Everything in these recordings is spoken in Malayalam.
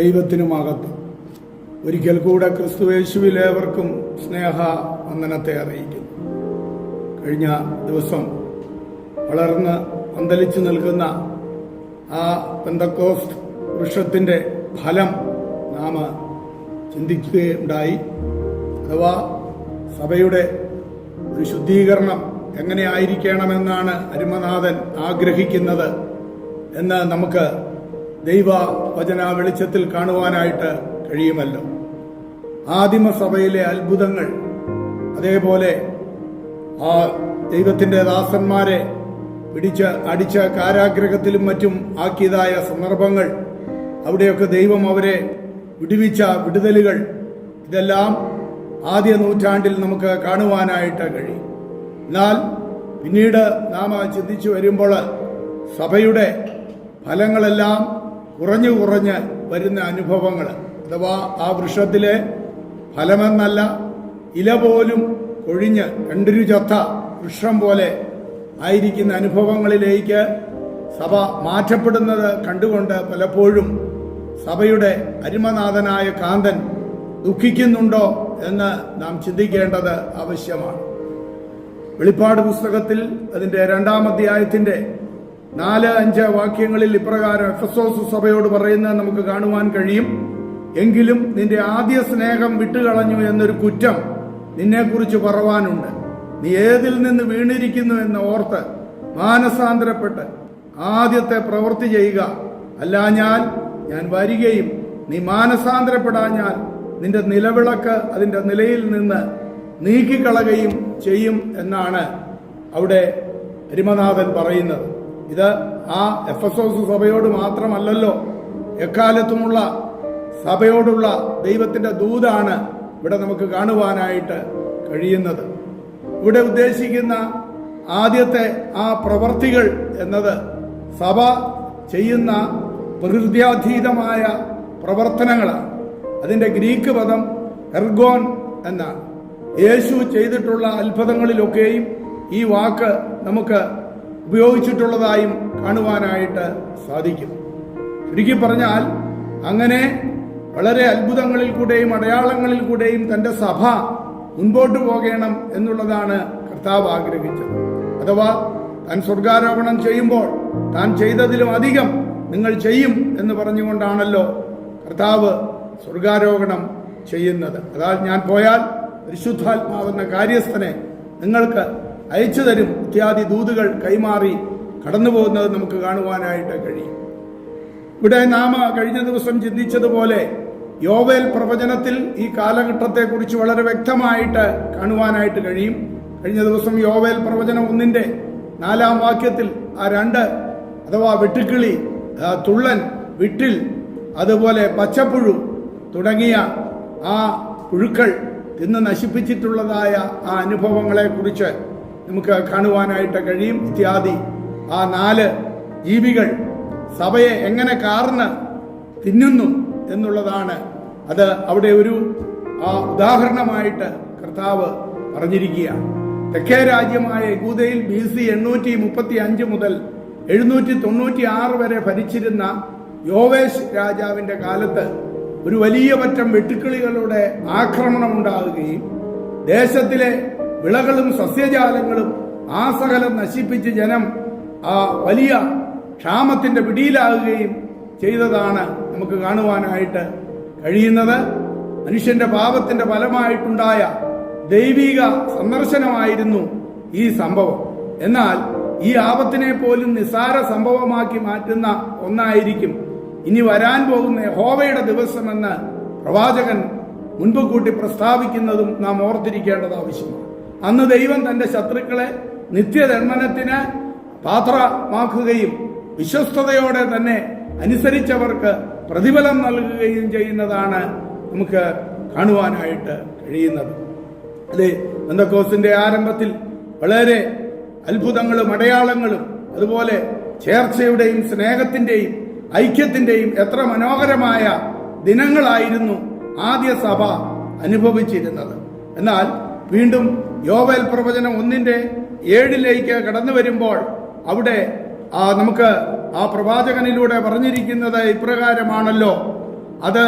ദൈവത്തിനുമകത്ത് ഒരിക്കൽ കൂടെ ക്രിസ്തുവേശുവിലേവർക്കും സ്നേഹ വന്ദനത്തെ അറിയിക്കുന്നു. കഴിഞ്ഞ ദിവസം വളർന്ന് പന്തലിച്ചു നിൽക്കുന്ന ആ പെന്തക്കോസ്റ്റ് വൃക്ഷത്തിന്റെ ഫലം നാം ചിന്തിക്കുകയുണ്ടായി. അഥവാ സഭയുടെ ഒരു ശുദ്ധീകരണം എങ്ങനെയായിരിക്കണമെന്നാണ് അരുമനാഥൻ ആഗ്രഹിക്കുന്നത് എന്ന് നമുക്ക് ദൈവ വചന വെളിച്ചത്തിൽ കാണുവാനായിട്ട് കഴിയുമല്ലോ. ആദിമസഭയിലെ അത്ഭുതങ്ങൾ അതേപോലെ ആ ദൈവത്തിന്റെ ദാസന്മാരെ പിടിച്ച് അടിച്ച കാരാഗ്രഹത്തിലും മറ്റും ആക്കിയതായ സന്ദർഭങ്ങൾ അവിടെയൊക്കെ ദൈവം അവരെ വിടുവിച്ച വിടുതലുകൾ ഇതെല്ലാം ആദ്യ നൂറ്റാണ്ടിൽ നമുക്ക് കാണുവാനായിട്ട് കഴിയും. എന്നാൽ പിന്നീട് നാം ചിന്തിച്ചു വരുമ്പോൾ സഭയുടെ ഫലങ്ങളെല്ലാം കുറഞ്ഞു കുറഞ്ഞ് വരുന്ന അനുഭവങ്ങൾ. അഥവാ ആ വൃക്ഷത്തിലെ ഫലമെന്നല്ല ഇല പോലും കൊഴിഞ്ഞ് രണ്ടൊരു ചത്ത വൃക്ഷം പോലെ ആയിരിക്കുന്ന അനുഭവങ്ങളിലേക്ക് സഭ മാറ്റപ്പെടുന്നത് കണ്ടുകൊണ്ട് പലപ്പോഴും സഭയുടെ അരിമനാഥനായ കാന്തൻ ദുഃഖിക്കുന്നുണ്ടോ എന്ന് നാം ചിന്തിക്കേണ്ടത് ആവശ്യമാണ്. വെളിപ്പാട് പുസ്തകത്തിൽ അതിന്റെ രണ്ടാം അധ്യായത്തിന്റെ നാല് അഞ്ച് വാക്യങ്ങളിൽ ഇപ്രകാരം എഫസോസ് സഭയോട് പറയുന്നത് നമുക്ക് കാണുവാൻ കഴിയും. എങ്കിലും നിന്റെ ആദ്യ സ്നേഹം വിട്ടുകളഞ്ഞു എന്നൊരു കുറ്റം നിന്നെക്കുറിച്ച് പറവാനുണ്ട്. നീ ഏതിൽ നിന്ന് വീണിരിക്കുന്നു എന്ന് ഓർത്ത് മാനസാന്തരപ്പെട്ട് ആദ്യത്തെ പ്രവൃത്തി ചെയ്യുക. അല്ലാഞ്ഞാൽ ഞാൻ വരികയും നീ മാനസാന്തരപ്പെടാഞ്ഞാൽ നിന്റെ നിലവിളക്ക് അതിന്റെ നിലയിൽ നിന്ന് നീക്കിക്കളകയും ചെയ്യും എന്നാണ് അവിടെ ഹരിമനാഥൻ പറയുന്നത്. ഇത് ആ എഫ് എസ് ഓസ് സഭയോട് മാത്രമല്ലല്ലോ എക്കാലത്തുമുള്ള സഭയോടുള്ള ദൈവത്തിന്റെ ദൂതാണ് ഇവിടെ നമുക്ക് കാണുവാനായിട്ട് കഴിയുന്നത്. ഇവിടെ ഉദ്ദേശിക്കുന്ന ആദ്യത്തെ ആ പ്രവർത്തികൾ എന്നത് സഭ ചെയ്യുന്ന പ്രകൃത്യാധീതമായ പ്രവർത്തനങ്ങളാണ്. അതിന്റെ ഗ്രീക്ക് പദം എർഗോൻ എന്നാണ്. യേശു ചെയ്തിട്ടുള്ള അത്ഭുതങ്ങളിലൊക്കെയും ഈ വാക്ക് നമുക്ക് ഉപയോഗിച്ചിട്ടുള്ളതായും കാണുവാനായിട്ട് സാധിക്കും. ചുരുക്കി പറഞ്ഞാൽ അങ്ങനെ വളരെ അത്ഭുതങ്ങളിൽ കൂടെയും അടയാളങ്ങളിൽ കൂടെയും തന്റെ സഭ മുൻപോട്ട് പോകണം എന്നുള്ളതാണ് കർത്താവ് ആഗ്രഹിച്ചത്. അഥവാ താൻ സ്വർഗാരോപണം ചെയ്യുമ്പോൾ താൻ ചെയ്തതിലും അധികം നിങ്ങൾ ചെയ്യും എന്ന് പറഞ്ഞുകൊണ്ടാണല്ലോ കർത്താവ് സ്വർഗാരോപണം ചെയ്യുന്നത്. അതാ ഞാൻ പോയാൽ പരിശുദ്ധാത്മാവെന്ന കാര്യസ്ഥനെ നിങ്ങൾക്ക് അയച്ചു തരും. ഇത്യാദി ദൂതുകൾ കൈമാറി കടന്നു പോകുന്നത് നമുക്ക് കാണുവാനായിട്ട് കഴിയും. ഇവിടെ നാമ കഴിഞ്ഞ ദിവസം ചിന്തിച്ചതുപോലെ യോവേൽ പ്രവചനത്തിൽ ഈ കാലഘട്ടത്തെക്കുറിച്ച് വളരെ വ്യക്തമായിട്ട് കാണുവാനായിട്ട് കഴിയും. കഴിഞ്ഞ ദിവസം യോവേൽ പ്രവചനം ഒന്നിന്റെ നാലാം വാക്യത്തിൽ ആ രണ്ട് അഥവാ വെട്ടുക്കിളി തുള്ളൻ വിട്ടിൽ അതുപോലെ പച്ചപ്പുഴു തുടങ്ങിയ ആ പുഴുക്കൾ തിന്ന് നശിപ്പിച്ചിട്ടുള്ളതായ ആ അനുഭവങ്ങളെ കുറിച്ച് നമുക്ക് കാണുവാനായിട്ട് കഴിയും. ഇത്യാദി. ആ നാല് ജീവികൾ സഭയെ എങ്ങനെ കാർന്ന് തിന്നുന്നു എന്നുള്ളതാണ് അത് അവിടെ ഒരു ആ ഉദാഹരണമായിട്ട് കർത്താവ് പറഞ്ഞിരിക്കുകയാണ് തെക്കേ രാജ്യമായ ഗൂതയിൽ ബി സി എണ്ണൂറ്റി മുപ്പത്തി അഞ്ച് മുതൽ എഴുന്നൂറ്റി തൊണ്ണൂറ്റി ആറ് വരെ ഭരിച്ചിരുന്ന യോവേശ് രാജാവിന്റെ കാലത്ത് ഒരു വലിയ പറ്റം വെട്ടുക്കിളികളുടെ ആക്രമണം ഉണ്ടാകുകയും ദേശത്തിലെ വിളകളും സസ്യജാലങ്ങളും ആ സകലം നശിപ്പിച്ച് ജനം ആ വലിയ ക്ഷാമത്തിന്റെ പിടിയിലാകുകയും ചെയ്തതാണ് നമുക്ക് കാണുവാനായിട്ട് കഴിയുന്നത്. മനുഷ്യന്റെ പാപത്തിന്റെ ഫലമായിട്ടുണ്ടായ ദൈവിക സന്ദർശനമായിരുന്നു ഈ സംഭവം. എന്നാൽ ഈ ആപത്തിനെ പോലും നിസാര സംഭവമാക്കി മാറ്റുന്ന ഒന്നായിരിക്കും ഇനി വരാൻ പോകുന്ന ഹോവയുടെ ദിവസമെന്ന് പ്രവാചകൻ മുൻപ് കൂട്ടി പ്രസ്താവിക്കുന്നതും നാം ഓർത്തിരിക്കേണ്ടത് ആവശ്യമാണ്. അന്ന് ദൈവം തന്റെ ശത്രുക്കളെ നിത്യദണ്ഡനത്തിന് പാത്രമാക്കുകയും വിശ്വസ്തയോടെ തന്നെ അനുസരിച്ചവർക്ക് പ്രതിഫലം നൽകുകയും ചെയ്യുന്നതാണ് നമുക്ക് കാണുവാനായിട്ട് കഴിയുന്നത്. അത് ബന്ധക്കോസിന്റെ ആരംഭത്തിൽ വളരെ അത്ഭുതങ്ങളും അടയാളങ്ങളും അതുപോലെ ചേർച്ചയുടെയും സ്നേഹത്തിന്റെയും ഐക്യത്തിന്റെയും എത്ര മനോഹരമായ ദിനങ്ങളായിരുന്നു ആദ്യ സഭ അനുഭവിച്ചിരുന്നത്. എന്നാൽ വീണ്ടും യോവേൽ പ്രവചനം ഒന്നിന്റെ ഏഴിലേക്ക് കടന്നു വരുമ്പോൾ അവിടെ നമുക്ക് ആ പ്രവാചകനിലൂടെ പറഞ്ഞിരിക്കുന്നത് ഇപ്രകാരമാണല്ലോ. അത്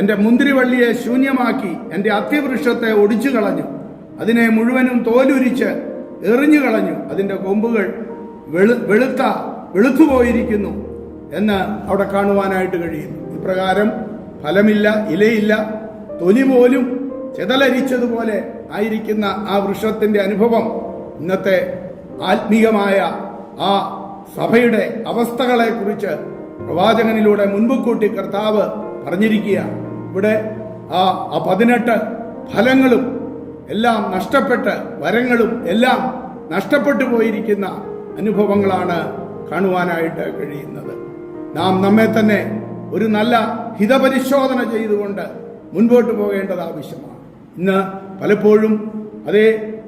എന്റെ മുന്തിരിവള്ളിയെ ശൂന്യമാക്കി എന്റെ അത്യവൃക്ഷത്തെ ഒടിച്ചു കളഞ്ഞു അതിനെ മുഴുവനും തോലുരിച്ച് എറിഞ്ഞു കളഞ്ഞു. അതിന്റെ കൊമ്പുകൾ വെളു വെളുത്ത വെളുത്തുപോയിരിക്കുന്നു എന്ന് അവിടെ കാണുവാനായിട്ട് കഴിയുന്നു. ഇപ്രകാരം ഫലമില്ല ഇലയില്ല തൊലി പോലും ചെതലരിച്ചതുപോലെ ആയിരിക്കുന്ന ആ വൃക്ഷത്തിന്റെ അനുഭവം ഇന്നത്തെ ആത്മീയമായ ആ സഭയുടെ അവസ്ഥകളെ കുറിച്ച് പ്രവാചകനിലൂടെ മുൻപ് കൂട്ടി കർത്താവ് പറഞ്ഞിരിക്കുകയാണ്. ഇവിടെ ആ ആ പതിനെട്ട് ഫലങ്ങളും എല്ലാം നഷ്ടപ്പെട്ട് വരങ്ങളും എല്ലാം നഷ്ടപ്പെട്ടു പോയിരിക്കുന്ന അനുഭവങ്ങളാണ് കാണുവാനായിട്ട് കഴിയുന്നത്. നാം നമ്മെ തന്നെ ഒരു നല്ല ഹിതപരിശോധന ചെയ്തുകൊണ്ട് മുൻപോട്ട് പോകേണ്ടത് ആവശ്യമാണ്. ഇന്ന് പലപ്പോഴും അതേ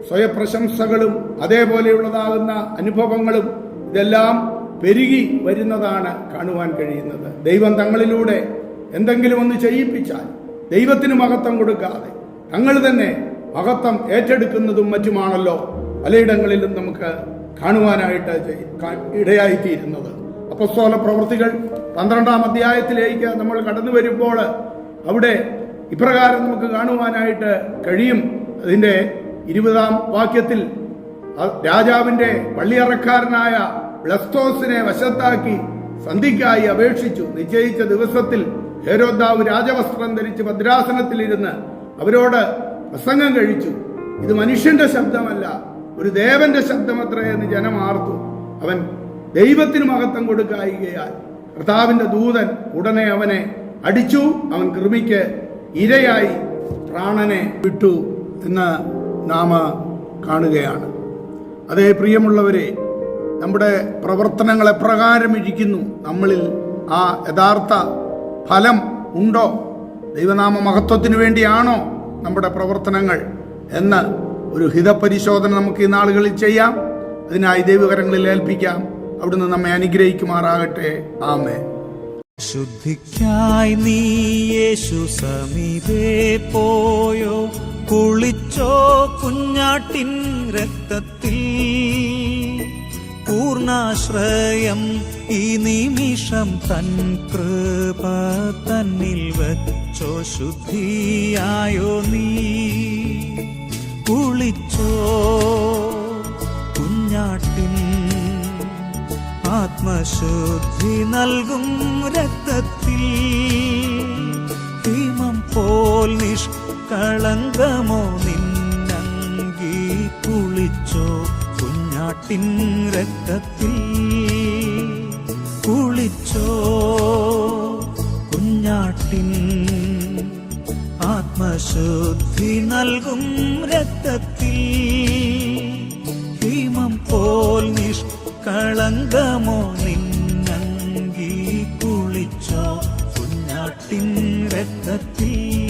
സ്വയപ്രശംസകളും അതേപോലെയുള്ളതാകുന്ന അനുഭവങ്ങളും ഇതെല്ലാം പെരുകി വരുന്നതാണ് കാണുവാൻ കഴിയുന്നത്. ദൈവം തങ്ങളിലൂടെ എന്തെങ്കിലും ഒന്ന് ചെയ്യിപ്പിച്ചാൽ ദൈവത്തിന് മഹത്വം കൊടുക്കാതെ തങ്ങൾ തന്നെ മഹത്വം ഏറ്റെടുക്കുന്നതും മറ്റുമാണല്ലോ പലയിടങ്ങളിലും നമുക്ക് കാണുവാനായിട്ട് ഇടയായിത്തീരുന്നത്. അപ്പസ്തോല പ്രവൃത്തികൾ പന്ത്രണ്ടാം അധ്യായത്തിലേക്ക് നമ്മൾ കടന്നു വരുമ്പോൾ അവിടെ ഇപ്രകാരം നമുക്ക് കാണുവാനായിട്ട് കഴിയും. അതിന്റെ ഇരുപതാം വാക്യത്തിൽ രാജാവിന്റെ പള്ളിയറക്കാരനായ ബ്ലസ്തോസിനെ വശത്താക്കി സന്ധിക്കായി അപേക്ഷിച്ചു. നിശ്ചയിച്ച ദിവസത്തിൽ ഹേരോദാവ് രാജവസ്ത്രം ധരിച്ച് ഭദ്രാസനത്തിലിരുന്ന് അവരോട് പ്രസംഗം കഴിച്ചു. ഇത് മനുഷ്യന്റെ ശബ്ദമല്ല ഒരു ദേവന്റെ ശബ്ദമത്രേ എന്ന് ജനം ആർത്തു. അവൻ ദൈവത്തിന് മഹത്വം കൊടുക്കായികയാൽ കർത്താവിന്റെ ദൂതൻ ഉടനെ അവനെ അടിച്ചു. അവൻ കൃമിക്ക് ഇരയായി പ്രാണനെ വിട്ടു എന്ന് നാമ കാണുകയാണ്. അതേ പ്രിയമുള്ളവരെ നമ്മുടെ പ്രവർത്തനങ്ങൾ എപ്രകാരം ഇരിക്കുന്നു. നമ്മളിൽ ആ യഥാർത്ഥ ഫലം ഉണ്ടോ? ദൈവനാമ മഹത്വത്തിന് വേണ്ടിയാണോ നമ്മുടെ പ്രവർത്തനങ്ങൾ എന്ന് ഒരു ഹിതപരിശോധന നമുക്ക് ഈ നാളുകളിൽ ചെയ്യാം. അതിനായി ദൈവകരങ്ങളിൽ ഏൽപ്പിക്കാം. അവിടുന്ന് നമ്മെ അനുഗ്രഹിക്കുമാറാകട്ടെ. ആമേ ശുദ്ധിക്കായി നീ യേശു സമീപേ പോയോ? കുളിച്ചോ കുഞ്ഞാട്ടിൻ രക്തത്തിൽ? പൂർണാശ്രയം ഈ നിമിഷം തൻ കൃപ തന്നിൽ വച്ചോ? ശുദ്ധിയായോ നീ? കുളിച്ചോ കുഞ്ഞാട്ടിൻ ആത്മശുദ്ധി നൽകും രക്തത്തിൽ. ഭീമം പോൽ നിഷ്കളങ്കമോ നിന്നങ്കി കുളിച്ചോ കുഞ്ഞാട്ടിൻ രക്തത്തിൽ. കുളിച്ചോ കുഞ്ഞാട്ടിൻ ആത്മശുദ്ധി നൽകും രക്തത്തിൽ. ഭീമം പോൽ നിഷ്കളങ്കമോ നിന്നങ്കി കുളിച്ചോ കുഞ്ഞാട്ടിൻ രക്തത്തിൽ